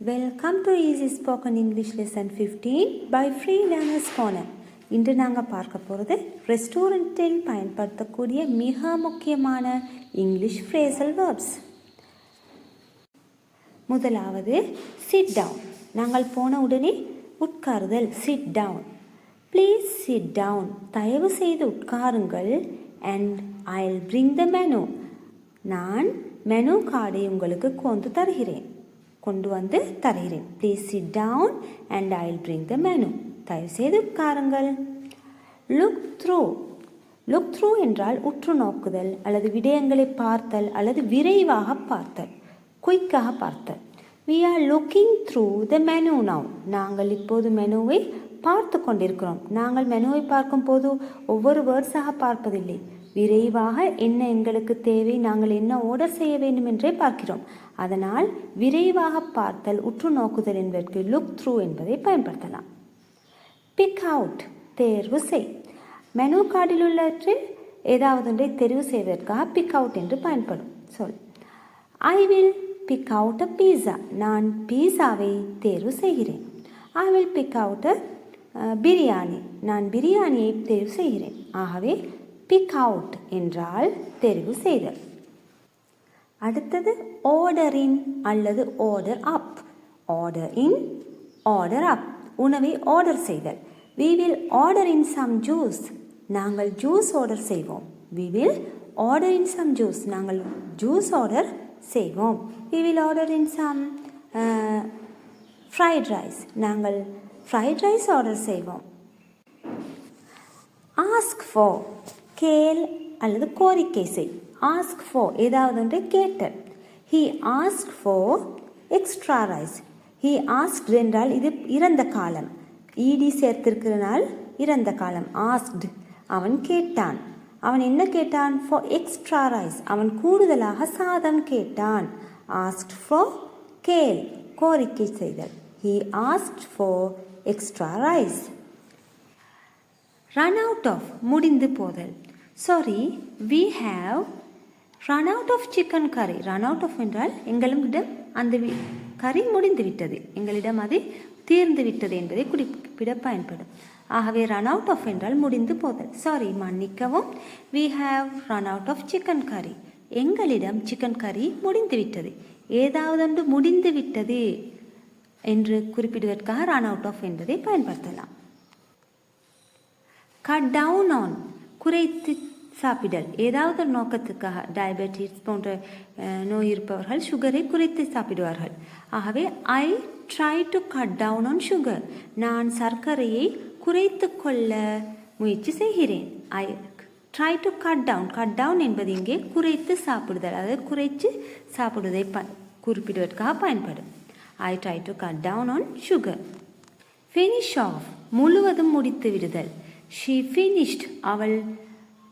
Welcome to easy spoken English lesson fifteen by free learners corner இன்று நாங்கள் பார்க்க போகிறது ரெஸ்டாரண்ட்டில் பயன்படுத்தக்கூடிய மிக முக்கியமான இங்கிலீஷ் ஃப்ரேசல் வேர்ப்ஸ் முதலாவது சிட் டவுன் நாங்கள் போன உடனே உட்காருதல் sit down please sit down தயவு செய்து உட்காருங்கள் and I'll bring the menu நான் மெனு கார்டை உங்களுக்கு கொண்டு தருகிறேன். கொண்டு வந்து தருகிறேன். Please sit down and I'll bring the menu தயவு செய்து உட்காருங்கள். லுக் த்ரூ லுக் த்ரூ என்றால் உற்று நோக்குதல் அல்லது விடயங்களை பார்த்தல் அல்லது விரைவாக பார்த்தல் குயிக்காக பார்த்தல். We are looking through the menu now நாங்கள் இப்போது மெனுவை பார்த்து கொண்டிருக்கிறோம். நாங்கள் மெனுவை பார்க்கும் போது ஒவ்வொரு வேர்ட்ஸாக பார்ப்பதில்லை. விரைவாக என்ன எங்களுக்கு தேவை நாங்கள் என்ன ஆர்டர் செய்ய வேண்டும் என்றே பார்க்கிறோம். அதனால் விரைவாக பார்த்தல் உற்று நோக்குதல் என்பதற்கு லுக் த்ரூ என்பதை பயன்படுத்தலாம். பிக் அவுட் தேர்வு செய். மெனு கார்டில் உள்ளவற்றில் ஏதாவது ஒன்றை தெரிவு செய்வதற்காக பிக் அவுட் என்று பயன்படும். சொல். I will pick out a pizza நான் பீஸாவை தேர்வு செய்கிறேன். I will pick out a biryani நான் பிரியாணியை தேர்வு செய்கிறேன். ஆகவே பிக் அவுட் என்றால் தெரிவு செய்தல். அடுத்தது ஆர்டர் இன் அல்லது order up order in order up உணவை ஆர்டர் செய்தல். We will order in some juice நாங்கள் ஜூஸ் ஆர்டர் செய்வோம். We will order in some juice நாங்கள் ஜூஸ் ஆர்டர் செய்வோம். We will order in some fried rice நாங்கள் fried rice order செய்வோம். Ask for கேள் அல்லது கோரிக்கை செய். ஆஸ்க் ஃபார் ஏதாவது ஒன்றை கேட்டல் he ask for extra rice he ask என்றால் இது இறந்த காலம் இடி சேர்த்திருக்கிறனால் இறந்த காலம் ஆஸ்க்டு அவன் கேட்டான் அவன் என்ன கேட்டான் ஃபார் எக்ஸ்ட்ரா ரைஸ் அவன் கூடுதலாக சாதம் கேட்டான் ஆஸ்க்ட் ஃபார் கேல் கோரிக்கை செய்தல் he asked for extra rice run out of முடிந்து போதல் sorry we have run out of chicken curry run out of என்றால் எங்களிடம் அந்த கறி முடிந்து விட்டது. எங்களிடம் அது தீர்ந்து விட்டது என்பதை குறிப்பிட பயன்படும். ஆகவே ரன் அவுட் ஆஃப் என்றால் முடிந்து போதல். சாரி மன்னிக்கவும். We have run out of chicken curry எங்களிடம் சிக்கன் கறி முடிந்து விட்டது. ஏதாவது ஒன்று முடிந்து விட்டது என்று குறிப்பிடுவதற்காக ரன் அவுட் ஆஃப் என்பதை பயன்படுத்தலாம். கட் டவுன் ஆன் குறைத்து சாப்பிடல். ஏதாவது ஒரு நோக்கத்துக்காக டயபெட்டிஸ் போன்ற நோய் இருப்பவர்கள் சுகரை குறைத்து சாப்பிடுவார்கள். ஆகவே I try to cut down on sugar நான் சர்க்கரையை குறைத்து கொள்ள முயற்சி செய்கிறேன். I try to cut down cut down என்பது இங்கே குறைத்து சாப்பிடுதல். அதாவது குறைத்து சாப்பிடுவதை ப குறிப்பிடுவதற்காக பயன்படும். I try to cut down on sugar finish off முழுவதும் முடித்து விடுதல். ஷீ ஃபினிஷ்ட் அவள்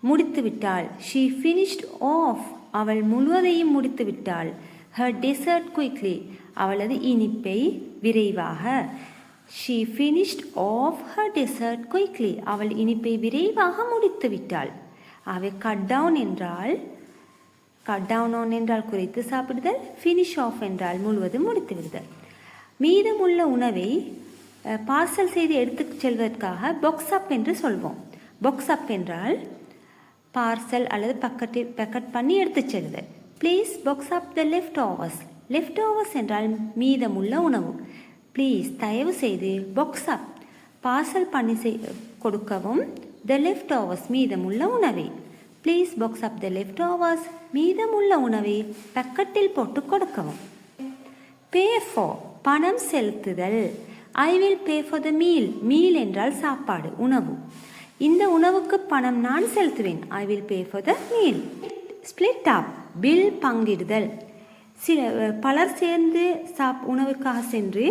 முடித்து விட்டாள் ஷீ ஃபினிஷ்ட் ஆஃப் அவள் முழுவதையும் முடித்து விட்டாள் ஹர் டெசர்ட் குயிக்லி அவளது இனிப்பை விரைவாக. She finished off her dessert quickly அவள் இனிப்பை விரைவாக முடித்து விட்டாள் அவை கட் டவுன் என்றால் கட் டவுன் ஆன் என்றால் குறைத்து சாப்பிடுதல் ஃபினிஷ் ஆஃப் என்றால் முழுவதும் முடித்து விடுதல் மீதமுள்ள உணவை பார்சல் செய்து எடுத்து செல்வதற்காக பாக்ஸ் அப் என்று சொல்வோம். பாக்ஸ் அப் என்றால் பார்சல் அல்லது பக்கெட்டு பேக்கெட் பண்ணி எடுத்து செல்லுதல் please box up the leftovers leftovers என்றால் மீதமுள்ள உணவு. ப்ளீஸ் தயவு செய்து பாக்ஸ் அப் பார்சல் பண்ணி செய் கொடுக்கவும் த லெஃப்ட் ஓவர்ஸ் மீதமுள்ள உணவை. Please box up the leftovers மீதமுள்ள உணவை பக்கெட்டில் போட்டு கொடுக்கவும். பே ஃபார் பணம் செலுத்துதல். I will pay for the meal meal என்றால் சாப்பாடு உணவு. இந்த உணவுக்கு பணம் நான் செலுத்துவேன். I will pay for the meal split up bill பங்கிடுதல். சில பலர் சேர்ந்து சாப் உணவுக்காக சென்று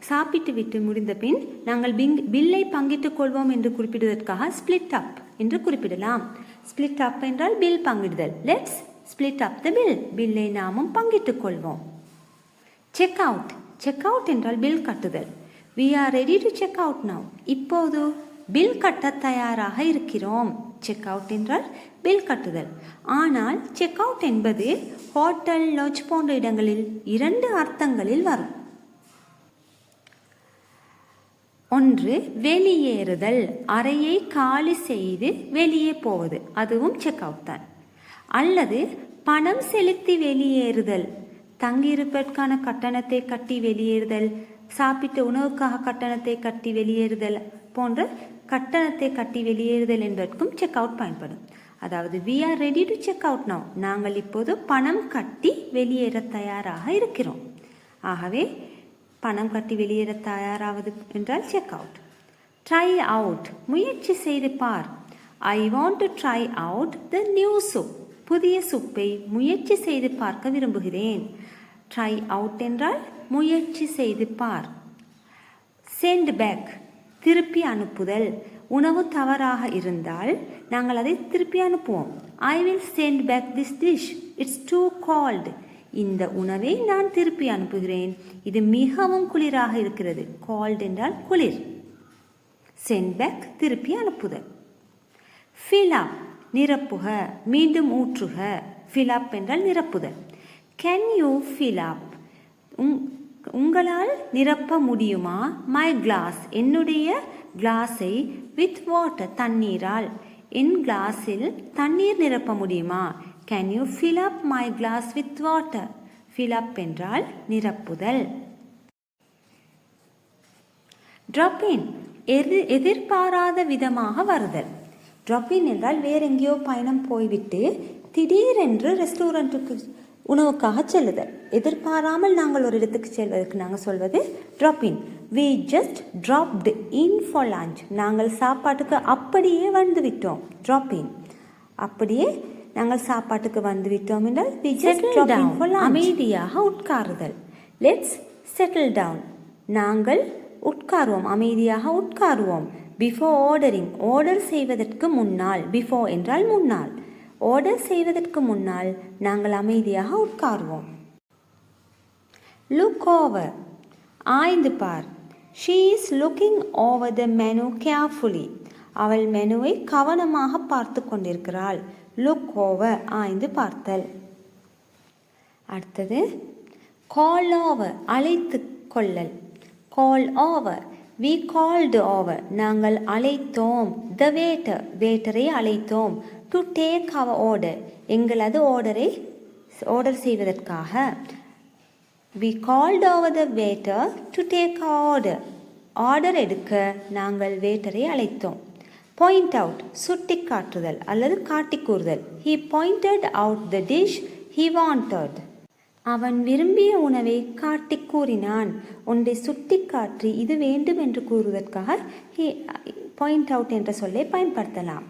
சாப்பிட்டு விட்டு முடிந்த பின் நாங்கள் பிங் பில்லை பங்கிட்டுக் கொள்வோம் என்று குறிப்பிடுவதற்காக ஸ்பிளிட் அப் என்று குறிப்பிடலாம். ஸ்பிளிட் அப் என்றால் bill பங்கிடுதல். Let's split up the bill பில்லை நாமும் பங்கிட்டுக் கொள்வோம். செக் அவுட் செக் அவுட் என்றால் பில் கட்டுதல். We are ready to check out now இப்போது பில் கட்ட தயாராக இருக்கிறோம். செக் அவுட் என்றால் பில் கட்டுதல். ஆனால் செக் அவுட் என்பது ஹோட்டல் லாட்ஜ் போன்ற இடங்களில் இரண்டு அர்த்தங்களில் வரும். ஒன்று வெளியேறுதல். அறையை காலி செய்து வெளியே போவது. அதுவும் செக் அவுட் தான். அல்லது பணம் செலுத்தி வெளியேறுதல். தங்கியிருப்பதற்கான கட்டணத்தை கட்டி வெளியேறுதல். சாப்பிட்ட உணவுக்காக கட்டணத்தை கட்டி வெளியேறுதல் போன்ற கட்டணத்தை கட்டி வெளியேறுதல் என்பதற்கும் செக் அவுட் பயன்படும். அதாவது we are ready to check out now நாங்கள் இப்போது பணம் கட்டி வெளியேற தயாராக இருக்கிறோம். ஆகவே பணம் கட்டி வெளியேற தயாராவது என்றால் செக் அவுட் ட்ரை அவுட் முயற்சி செய்து பார். I want to try out the new soup புதிய சூப்பை முயற்சி செய்து பார்க்க விரும்புகிறேன். ட்ரை அவுட் என்றால் முயற்சி செய்து பார். சென்ட் பேக் திருப்பி அனுப்புதல் உணவு தவறாக இருந்தால் நாங்கள் அதை திருப்பி அனுப்புவோம். I will send back this dish it's too cold இந்த உணவை நான் திருப்பி அனுப்புகிறேன். இது மிகவும் குளிராக இருக்கிறது. கால்ட் என்றால் குளிர். சென்ட் பேக் திருப்பி அனுப்புதல். ஃபிலாப் நிரப்புக மீண்டும் ஊற்றுக. ஃபிலாப் என்றால் நிரப்புதல். கேன் யூ ஃபிலாப் உங் உங்களால் நிரப்ப முடியுமா? மை கிளாஸ் என்னுடைய கிளாஸை வித் வாட்டர் தண்ணீரால். என் கிளாஸில் தண்ணீர் நிரப்ப முடியுமா? Can you fill up my glass with water fill up என்றால் நிரப்புதல். Drop இன் எது எதிர்பாராத விதமாக வருதல். Drop இன் என்றால் வேற எங்கேயோ பயணம் போய்விட்டு திடீரென்று ரெஸ்டாரண்ட்டுக்கு உணவுக்காக செல்லுதல் எதிர்பாராமல் நாங்கள் ஒரு இடத்துக்கு செல்வதற்கு நாங்கள் சொல்வது drop in. We just dropped in for lunch. நாங்கள் சாப்பாட்டுக்கு அப்படியே வந்து விட்டோம். Drop in. அப்படியே நாங்கள் சாப்பாட்டுக்கு வந்து விட்டோம் என்றால் in for lunch. அமைதியாக உட்காருதல். லெட்ஸ் செட்டில் டவுன் நாங்கள் உட்காருவோம். அமைதியாக உட்காருவோம். பிஃபோர் ஆர்டரிங் ஆர்டர் செய்வதற்கு முன்னால். பிஃபோர் என்றால் முன்னால். ஆர்டர் செய்வதற்கு முன்னால் நாங்கள் அமைதியாக உட்காருவோம். லுக் ஓவர் ஆய்ந்து பார். She is looking over the menu carefully அவள் மெனுவை கவனமாக பார்த்து கொண்டிருக்கிறாள். லுக் ஓவர் ஆய்ந்து பார்த்தல். அடுத்தது கால் ஓவர் அழைத்து கொள்ளல். Call over we called over நாங்கள் அழைத்தோம். த வேட்டர் வேட்டரை அழைத்தோம். டு டேக் அவர் ஆர்டர் எங்களது ஆர்டரை ஆர்டர் செய்வதற்காக we called over the waiter to take order order எடுக்க நாங்கள் வேட்டரை அழைத்தோம். பாயிண்ட் அவுட் சுட்டி காட்டுதல் அல்லது காட்டி கூறுதல் he pointed out the dish he wanted அவன் விரும்பிய உணவை காட்டி கூறினான். ஒன்றை சுட்டி காற்றி இது வேண்டும் என்று கூறுவதற்காக ஹி பாயிண்ட் அவுட் என்ற சொல்லை பயன்படுத்தலாம்.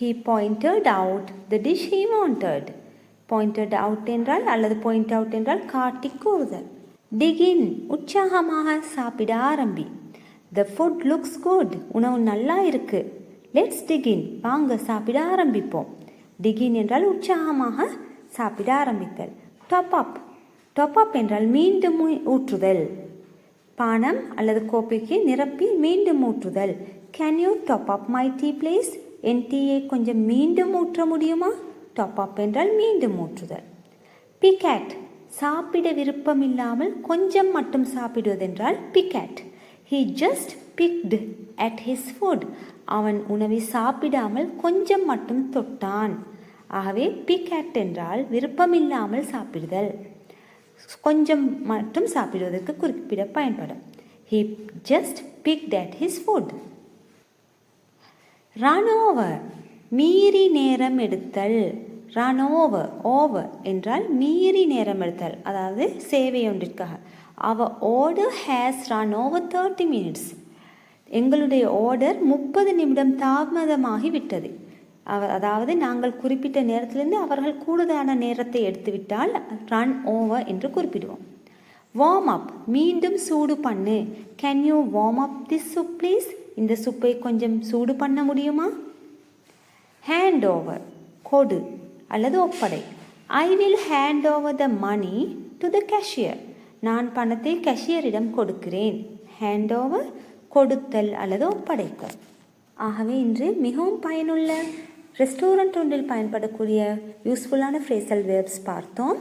He pointed out the dish he wanted pointed out என்றால் அல்லது பாயிண்ட் அவுட் என்றால் காட்டி கூறுதல். டிகின் உற்சாகமாக சாப்பிட ஆரம்பி. த ஃபுட் லுக்ஸ் குட் உணவு நல்லா இருக்கு. லெட்ஸ் டிகின் வாங்க சாப்பிட ஆரம்பிப்போம். டிகின் என்றால் உற்சாகமாக சாப்பிட ஆரம்பித்தல். டாப் அப் டாப் அப் என்றால் மீண்டும் ஊற்றுதல். பானம் அல்லது கோப்பைக்கு நிரப்பி மீண்டும் ஊற்றுதல். Can you top up my tea please என் டீயை கொஞ்சம் மீண்டும் ஊற்ற முடியுமா? டாப் அப் என்றால் மீண்டும் ஊற்றுதல். பிகேட் சாப்பிட விருப்பமில்லாமல் கொஞ்சம் மட்டும் சாப்பிடுவதென்றால் picked he just picked at his food அவன் உணவை சாப்பிடாமல் கொஞ்சம் மட்டும் தொட்டான். ஆகவே பிகேட் என்றால் விருப்பமில்லாமல் சாப்பிடுதல். கொஞ்சம் மட்டும் சாப்பிடுவதற்கு குறிப்பிட பயன்படும். He just pick at his food run over மீறி நேரம் எடுத்தல். ரன் ஓவர் ஓவர் என்றால் மீறி நேரம் எடுத்தல் அதாவது சேவை ஒன்றிற்காக. Our order has run over thirty minutes எங்களுடைய ஆர்டர் முப்பது நிமிடம் தாமதமாகி விட்டது. அவ- அதாவது நாங்கள் குறிப்பிட்ட நேரத்திலிருந்து அவர்கள் கூடுதலான நேரத்தை எடுத்துவிட்டால் ரன் ஓவர் என்று குறிப்பிடுவோம். வார்ம் அப் மீண்டும் சூடு பண்ணு. Can you warm up this soup please இந்த சூப்பை கொஞ்சம் சூடு பண்ண முடியுமா? ஹேண்ட் ஓவர் கொடு அல்லது ஒப்படை. I will hand over the money to the cashier நான் பணத்தை கேஷியரிடம் கொடுக்கிறேன். ஹேண்ட் ஓவர் கொடுத்தல் அல்லது ஒப்படைத்தல். ஆகவே இன்று மிகவும் பயனுள்ள ரெஸ்டாரண்ட் ஒன்றில் பயன்படக்கூடிய யூஸ்ஃபுல்லான ஃப்ரேசல் வேர்ப்ஸ் பார்த்தோம்.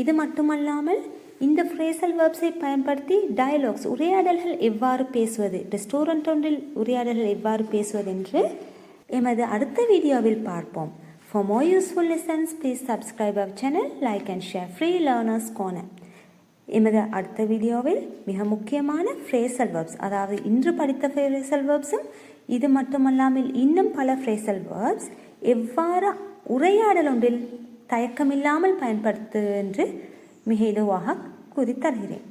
இது மட்டுமல்லாமல் இந்த ஃப்ரேசல் வேர்ப்ஸை பயன்படுத்தி டயலாக்ஸ் உரையாடல்கள் எவ்வாறு பேசுவது? ரெஸ்டாரண்ட் ஒன்றில் உரையாடல்கள் எவ்வாறு பேசுவது என்று எமது அடுத்த வீடியோவில் பார்ப்போம். For more useful lessons please subscribe our channel like and share free learners corner எமது அடுத்த வீடியோவில் மிக முக்கியமான ஃப்ரேசல் வேர்ப்ஸ் அதாவது இன்று படித்த ஃப்ரேசல் வேர்ப்ஸும் இது மட்டுமல்லாமல் இன்னும் பல ஃப்ரேசல் வேர்ப்ஸ் எவ்வாறு உரையாடல் ஒன்றில் தயக்கமில்லாமல் பயன்படுத்து என்று மிக இலவாக கூறித்தருகிறேன்.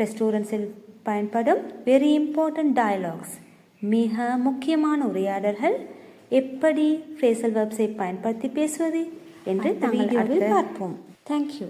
ரெஸ்டாரண்ட்ஸில் பயன்படும் வெரி இம்பார்ட்டன்ட் டயலாக்ஸ் மிக முக்கியமான உரையாடல்கள். எப்படி ஃப்ரேசல் வேர்ப்ஸை பயன்படுத்தி பேசுவது என்று வீடியோவில் பார்ப்போம். தேங்க்யூ